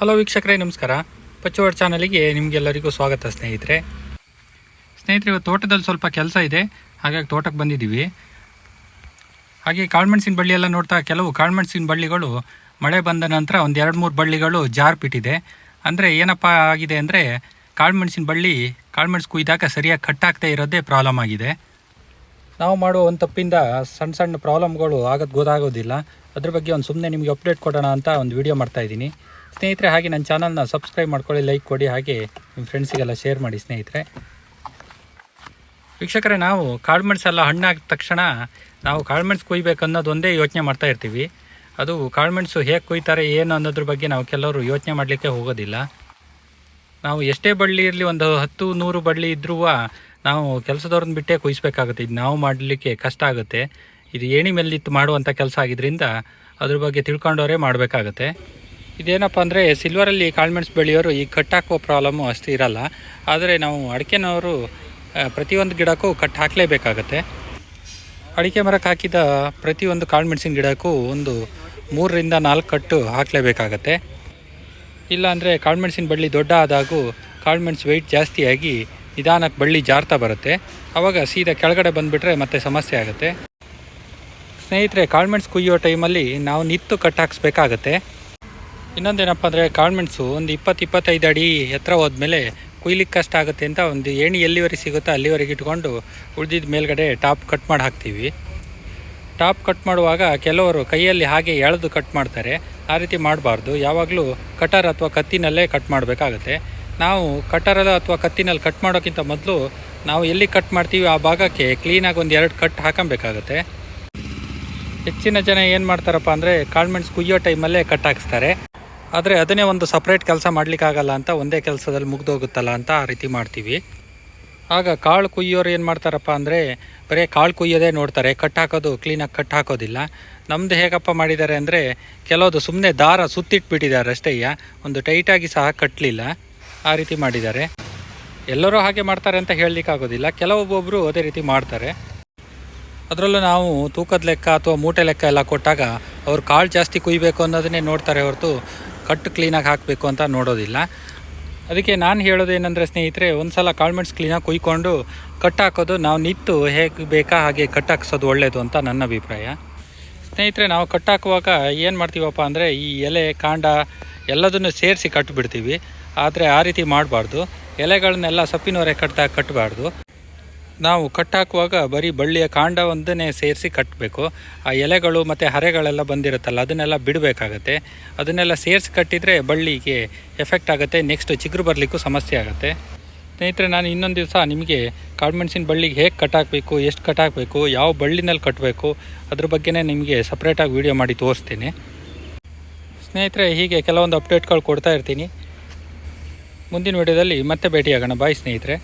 Hello ವೀಕ್ಷಕರೇ, ನಮಸ್ಕಾರ. ಪಚ್ಚವಾಡ್ ಚಾನಲಿಗೆ ನಿಮಗೆಲ್ಲರಿಗೂ ಸ್ವಾಗತ ಸ್ನೇಹಿತರೆ. ಸ್ನೇಹಿತರೆ, ಇವತ್ತು ತೋಟದಲ್ಲಿ ಸ್ವಲ್ಪ ಕೆಲಸ ಇದೆ. ಹಾಗಾಗಿ ತೋಟಕ್ಕೆ ಬಂದಿದ್ದೀವಿ. ಹಾಗೆ ಕಾಳುಮೆಣಸಿನ ಬಳ್ಳಿ ಎಲ್ಲ ನೋಡ್ತಾ ಕೆಲವು ಕಾಳುಮೆಣಸಿನ ಬಳ್ಳಿಗಳು ಮಳೆ ಬಂದ ನಂತರ ಒಂದು ಎರಡು ಮೂರು ಬಳ್ಳಿಗಳು ಜಾರ್ಪಿಟ್ಟಿದೆ. ಅಂದರೆ ಏನಪ್ಪ ಆಗಿದೆ ಅಂದರೆ ಕಾಳುಮೆಣಸಿನ ಬಳ್ಳಿ ಕಾಳುಮೆಣಸು ಕುಯ್ದಾಗ ಸರಿಯಾಗಿ ಕಟ್ಟಾಗ್ತಾ ಇರೋದೇ ಪ್ರಾಬ್ಲಮ್ ಆಗಿದೆ. ನಾವು ಮಾಡುವ ಒಂದು ತಪ್ಪಿಂದ ಸಣ್ಣ ಸಣ್ಣ ಪ್ರಾಬ್ಲಮ್ಗಳು ಆಗೋದು ಗೊತ್ತಾಗೋದಿಲ್ಲ. ಅದ್ರ ಬಗ್ಗೆ ಒಂದು ಸುಮ್ಮನೆ ನಿಮಗೆ ಅಪ್ಡೇಟ್ ಕೊಡೋಣ ಅಂತ ಒಂದು ವಿಡಿಯೋ ಮಾಡ್ತಾ ಇದ್ದೀನಿ. ಸ್ನೇಹಿತರೆ, ಹಾಗೆ ನನ್ನ ಚಾನಲ್ನ ಸಬ್ಸ್ಕ್ರೈಬ್ ಮಾಡ್ಕೊಳ್ಳಿ, ಲೈಕ್ ಕೊಡಿ, ಹಾಗೆ ನಿಮ್ಮ ಫ್ರೆಂಡ್ಸಿಗೆಲ್ಲ ಶೇರ್ ಮಾಡಿ ಸ್ನೇಹಿತರೆ. ವೀಕ್ಷಕರೇ, ನಾವು ಕಾಳುಮೆಣಸು ಎಲ್ಲ ಹಣ್ಣಾದ ತಕ್ಷಣ ನಾವು ಕಾಳುಮೆಣಸು ಕುಯ್ಬೇಕು ಅನ್ನೋದೊಂದೇ ಯೋಚನೆ ಮಾಡ್ತಾ ಇರ್ತೀವಿ. ಅದು ಕಾಳುಮೆಣಸು ಹೇಗೆ ಕುಯ್ತಾರೆ, ಏನು ಅನ್ನೋದ್ರ ಬಗ್ಗೆ ನಾವು ಕೆಲವರು ಯೋಚನೆ ಮಾಡಲಿಕ್ಕೆ ಹೋಗೋದಿಲ್ಲ. ನಾವು ಎಷ್ಟೇ ಬಳ್ಳಿ ಇರಲಿ, ಒಂದು ಹತ್ತು, ನೂರು ಬಳ್ಳಿ ಇದ್ರೂ ನಾವು ಕೆಲಸದವ್ರನ್ನ ಬಿಟ್ಟೇ ಕುಯ್ಸ್ಬೇಕಾಗುತ್ತೆ. ಇದು ನಾವು ಮಾಡಲಿಕ್ಕೆ ಕಷ್ಟ ಆಗುತ್ತೆ. ಇದು ಏಣಿ ಮೇಲೆ ಮೇಲಿತ್ತು ಮಾಡುವಂಥ ಕೆಲಸ ಆಗಿದ್ದರಿಂದ ಅದ್ರ ಬಗ್ಗೆ ತಿಳ್ಕೊಂಡವರೇ ಮಾಡಬೇಕಾಗತ್ತೆ. ಇದೇನಪ್ಪ ಅಂದರೆ ಸಿಲ್ವರಲ್ಲಿ ಕಾಳ್ಮೆಣ್ಸು ಬೆಳೆಯೋರು ಈ ಕಟ್ಟಾಕುವ ಪ್ರಾಬ್ಲಮ್ಮು ಅಷ್ಟು ಇರಲ್ಲ. ಆದರೆ ನಾವು ಅಡಿಕೆನವರು ಪ್ರತಿಯೊಂದು ಗಿಡಕ್ಕೂ ಕಟ್ ಹಾಕಲೇಬೇಕಾಗತ್ತೆ. ಅಡಿಕೆ ಮರಕ್ಕೆ ಹಾಕಿದ ಪ್ರತಿಯೊಂದು ಕಾಳುಮೆಣಸಿನ ಗಿಡಕ್ಕೂ ಒಂದು ಮೂರರಿಂದ ನಾಲ್ಕು ಕಟ್ಟು ಹಾಕಲೇಬೇಕಾಗತ್ತೆ. ಇಲ್ಲಾಂದರೆ ಕಾಳುಮೆಣಸಿನ ಬಳ್ಳಿ ದೊಡ್ಡ ಆದಾಗೂ ಕಾಳುಮೆಣಸು ವೆಯ್ಟ್ ಜಾಸ್ತಿಯಾಗಿ ನಿಧಾನಕ್ಕೆ ಬಳ್ಳಿ ಜಾರ್ತಾ ಬರುತ್ತೆ. ಆವಾಗ ಸೀದಾ ಕೆಳಗಡೆ ಬಂದುಬಿಟ್ರೆ ಮತ್ತೆ ಸಮಸ್ಯೆ ಆಗುತ್ತೆ. ಸ್ನೇಹಿತರೆ ಕಾಳುಮೆಣಸು ಕುಯ್ಯೋ ಟೈಮಲ್ಲಿ ನಾವು ನಿತ್ತು ಕಟ್ ಹಾಕ್ಸ್ಬೇಕಾಗತ್ತೆ. ಇನ್ನೊಂದೇನಪ್ಪ ಅಂದರೆ ಕಾಳುಮೆಣಸು ಒಂದು ಇಪ್ಪತ್ತು ಇಪ್ಪತ್ತೈದು ಅಡಿ ಎತ್ತರ ಹೋದ್ಮೇಲೆ ಕುಯ್ಲಿಕ್ಕೆ ಕಷ್ಟ ಆಗುತ್ತೆ ಅಂತ ಒಂದು ಏಣಿ ಎಲ್ಲಿವರೆಗೆ ಸಿಗುತ್ತೋ ಅಲ್ಲಿವರೆಗೆ ಇಟ್ಕೊಂಡು ಉಳಿದಿದ್ದ ಮೇಲ್ಗಡೆ ಟಾಪ್ ಕಟ್ ಮಾಡಿ ಹಾಕ್ತೀವಿ. ಟಾಪ್ ಕಟ್ ಮಾಡುವಾಗ ಕೆಲವರು ಕೈಯಲ್ಲಿ ಹಾಗೆ ಎಳೆದು ಕಟ್ ಮಾಡ್ತಾರೆ. ಆ ರೀತಿ ಮಾಡಬಾರ್ದು. ಯಾವಾಗಲೂ ಕಟರ್ ಅಥವಾ ಕತ್ತಿನಲ್ಲೇ ಕಟ್ ಮಾಡಬೇಕಾಗತ್ತೆ. ನಾವು ಕಟರದ ಅಥವಾ ಕತ್ತಿನಲ್ಲಿ ಕಟ್ ಮಾಡೋಕ್ಕಿಂತ ಮೊದಲು ನಾವು ಎಲ್ಲಿ ಕಟ್ ಮಾಡ್ತೀವಿ ಆ ಭಾಗಕ್ಕೆ ಕ್ಲೀನಾಗಿ ಒಂದು ಎರಡು ಕಟ್ ಹಾಕೊಬೇಕಾಗತ್ತೆ. ಹೆಚ್ಚಿನ ಜನ ಏನು ಮಾಡ್ತಾರಪ್ಪ ಅಂದರೆ ಕಾಳ್ಮೆಣ್ಸು ಕುಯ್ಯೋ ಟೈಮಲ್ಲೇ ಕಟ್ ಹಾಕಿಸ್ತಾರೆ. ಆದರೆ ಅದನ್ನೇ ಒಂದು ಸಪ್ರೇಟ್ ಕೆಲಸ ಮಾಡಲಿಕ್ಕಾಗಲ್ಲ ಅಂತ ಒಂದೇ ಕೆಲಸದಲ್ಲಿ ಮುಗ್ದೋಗುತ್ತಲ್ಲ ಅಂತ ಆ ರೀತಿ ಮಾಡ್ತೀವಿ. ಆಗ ಕಾಳು ಕುಯ್ಯೋರು ಏನು ಮಾಡ್ತಾರಪ್ಪ ಅಂದರೆ ಬರೀ ಕಾಳು ಕುಯ್ಯೋದೇ ನೋಡ್ತಾರೆ, ಕಟ್ ಹಾಕೋದು ಕ್ಲೀನಾಗಿ ಕಟ್ ಹಾಕೋದಿಲ್ಲ. ನಮ್ಮದು ಹೇಗಪ್ಪ ಮಾಡಿದ್ದಾರೆ ಅಂದರೆ ಕೆಲವೊಂದು ಸುಮ್ಮನೆ ದಾರ ಸುತ್ತಿಟ್ಬಿಟ್ಟಿದ್ದಾರೆ ಅಷ್ಟೇಯ ಒಂದು ಟೈಟಾಗಿ ಸಹ ಕಟ್ಟಲಿಲ್ಲ ಆ ರೀತಿ ಮಾಡಿದ್ದಾರೆ. ಎಲ್ಲರೂ ಹಾಗೆ ಮಾಡ್ತಾರೆ ಅಂತ ಹೇಳಲಿಕ್ಕಾಗೋದಿಲ್ಲ ಕೆಲವೊಬ್ಬೊಬ್ಬರು ಅದೇ ರೀತಿ ಮಾಡ್ತಾರೆ. ಅದರಲ್ಲೂ ನಾವು ತೂಕದ ಲೆಕ್ಕ ಅಥವಾ ಮೂಟೆ ಲೆಕ್ಕ ಎಲ್ಲ ಕೊಟ್ಟಾಗ ಅವ್ರು ಕಾಳು ಜಾಸ್ತಿ ಕುಯ್ಬೇಕು ಅನ್ನೋದನ್ನೇ ನೋಡ್ತಾರೆ ಹೊರತು ಕಟ್ಟು ಕ್ಲೀನಾಗಿ ಹಾಕಬೇಕು ಅಂತ ನೋಡೋದಿಲ್ಲ. ಅದಕ್ಕೆ ನಾನು ಹೇಳೋದು ಏನಂದರೆ ಸ್ನೇಹಿತರೆ ಒಂದು ಸಲ ಕಾಳ್ಮೆಂಟ್ಸ್ ಕ್ಲೀನಾಗಿ ಕುಯ್ಕೊಂಡು ಕಟ್ ಹಾಕೋದು ನಾವು ನಿತ್ತು ಹೇಗೆ ಬೇಕಾ ಹಾಗೆ ಕಟ್ ಹಾಕ್ಸೋದು ಒಳ್ಳೆಯದು ಅಂತ ನನ್ನ ಅಭಿಪ್ರಾಯ. ಸ್ನೇಹಿತರೆ, ನಾವು ಕಟ್ ಹಾಕುವಾಗ ಏನು ಮಾಡ್ತೀವಪ್ಪ ಅಂದರೆ ಈ ಎಲೆ, ಕಾಂಡ ಎಲ್ಲದನ್ನು ಸೇರಿಸಿ ಕಟ್ಟಿಬಿಡ್ತೀವಿ ಆದರೆ ಆ ರೀತಿ ಮಾಡಬಾರ್ದು. ಎಲೆಗಳನ್ನೆಲ್ಲ ಸೊಪ್ಪಿನವರೆ ಕಟ್ತಾ ಕಟ್ಟಬಾರ್ದು ನಾವು ಕಟ್ ಹಾಕುವಾಗ ಬರೀ ಬಳ್ಳಿಯ ಕಾಂಡ ಒಂದನ್ನೇ ಸೇರಿಸಿ ಕಟ್ಟಬೇಕು ಆ ಎಲೆಗಳು ಮತ್ತು ಹರೆಗಳೆಲ್ಲ ಬಂದಿರುತ್ತಲ್ಲ, ಅದನ್ನೆಲ್ಲ ಬಿಡಬೇಕಾಗತ್ತೆ. ಅದನ್ನೆಲ್ಲ ಸೇರಿಸಿ ಕಟ್ಟಿದರೆ ಬಳ್ಳಿಗೆ ಎಫೆಕ್ಟ್ ಆಗುತ್ತೆ ನೆಕ್ಸ್ಟ್ ಚಿಗುರು ಬರಲಿಕ್ಕೂ ಸಮಸ್ಯೆ ಆಗುತ್ತೆ. ಸ್ನೇಹಿತರೆ, ನಾನು ಇನ್ನೊಂದು ದಿವಸ ನಿಮಗೆ ಕಾಳುಮೆಣಸಿನ ಬಳ್ಳಿಗೆ ಹೇಗೆ ಕಟ್ ಹಾಕಬೇಕು ಎಷ್ಟು ಕಟ್ ಹಾಕಬೇಕು ಯಾವ ಬಳ್ಳಿನಲ್ಲಿ ಕಟ್ಟಬೇಕು ಅದ್ರ ಬಗ್ಗೆನೇ ನಿಮಗೆ ಸಪ್ರೇಟಾಗಿ ವೀಡಿಯೋ ಮಾಡಿ ತೋರಿಸ್ತೀನಿ. ಸ್ನೇಹಿತರೆ, ಹೀಗೆ ಕೆಲವೊಂದು ಅಪ್ಡೇಟ್ಗಳು ಕೊಡ್ತಾ ಇರ್ತೀನಿ. ಮುಂದಿನ ವಿಡಿಯೋದಲ್ಲಿ ಮತ್ತೆ ಭೇಟಿಯಾಗೋಣ. ಬಾಯ್ ಸ್ನೇಹಿತರೆ.